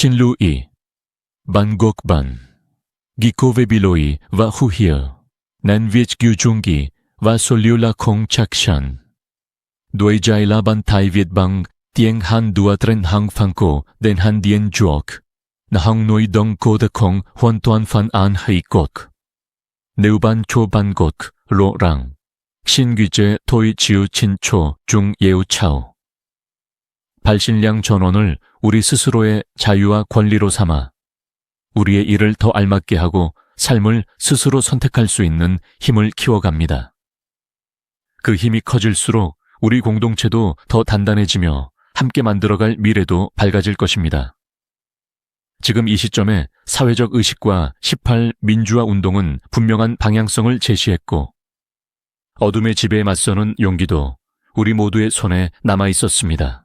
xin lưu ý: Chinlui, Bangokban, Gikove Biloi và Huhir, chung Gyujungi và Soliula Kong Chakshan. Đuôi jai la ban Thái Việt bang tiếng han dua tren hang phang ko den han dien juok. Na hang noi dong ko da kong hoàn toàn phan an hay kok. Nếu ban cho ban gok, lộ rằng. Xin ghi chế thôi chiếu chin cho chung yêu chào. 발신량 전원을 우리 스스로의 자유와 권리로 삼아 우리의 일을 더 알맞게 하고 삶을 스스로 선택할 수 있는 힘을 키워갑니다. 그 힘이 커질수록 우리 공동체도 더 단단해지며 함께 만들어갈 미래도 밝아질 것입니다. 지금 이 시점에 사회적 의식과 18 민주화 운동은 분명한 방향성을 제시했고 어둠의 지배에 맞서는 용기도 우리 모두의 손에 남아 있었습니다.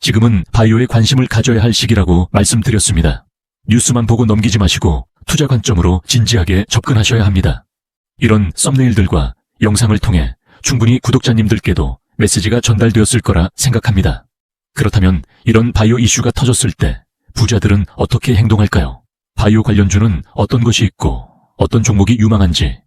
지금은 바이오에 관심을 가져야 할 시기라고 말씀드렸습니다. 뉴스만 보고 넘기지 마시고 투자 관점으로 진지하게 접근하셔야 합니다. 이런 썸네일들과 영상을 통해 충분히 구독자님들께도 메시지가 전달되었을 거라 생각합니다. 그렇다면 이런 바이오 이슈가 터졌을 때 부자들은 어떻게 행동할까요? 바이오 관련주는 어떤 것이 있고 어떤 종목이 유망한지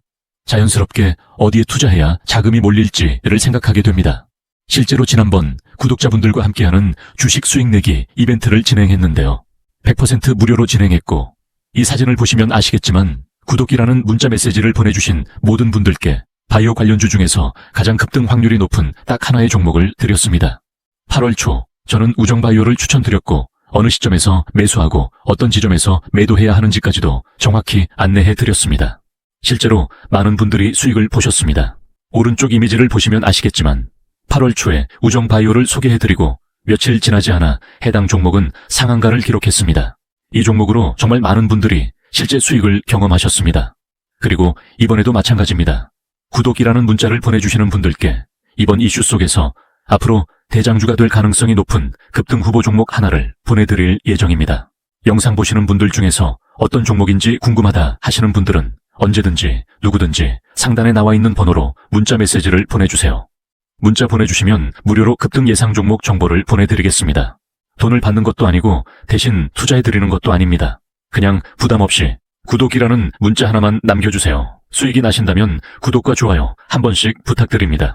자연스럽게 어디에 투자해야 자금이 몰릴지를 생각하게 됩니다. 실제로 지난번 구독자분들과 함께하는 주식 수익 내기 이벤트를 진행했는데요. 100% 무료로 진행했고 이 사진을 보시면 아시겠지만 구독이라는 문자 메시지를 보내주신 모든 분들께 바이오 관련주 중에서 가장 급등 확률이 높은 딱 하나의 종목을 드렸습니다. 8월 초 저는 우정바이오를 추천드렸고 어느 시점에서 매수하고 어떤 지점에서 매도해야 하는지까지도 정확히 안내해 드렸습니다. 실제로 많은 분들이 수익을 보셨습니다. 오른쪽 이미지를 보시면 아시겠지만 8월 초에 우정바이오를 소개해드리고 며칠 지나지 않아 해당 종목은 상한가를 기록했습니다. 이 종목으로 정말 많은 분들이 실제 수익을 경험하셨습니다. 그리고 이번에도 마찬가지입니다. 구독이라는 문자를 보내주시는 분들께 이번 이슈 속에서 앞으로 대장주가 될 가능성이 높은 급등 후보 종목 하나를 보내드릴 예정입니다. 영상 보시는 분들 중에서 어떤 종목인지 궁금하다 하시는 분들은 언제든지 누구든지 상단에 나와 있는 번호로 문자 메시지를 보내주세요. 문자 보내주시면 무료로 급등 예상 종목 정보를 보내드리겠습니다. 돈을 받는 것도 아니고 대신 투자해드리는 것도 아닙니다. 그냥 부담 없이 구독이라는 문자 하나만 남겨주세요. 수익이 나신다면 구독과 좋아요 한 번씩 부탁드립니다.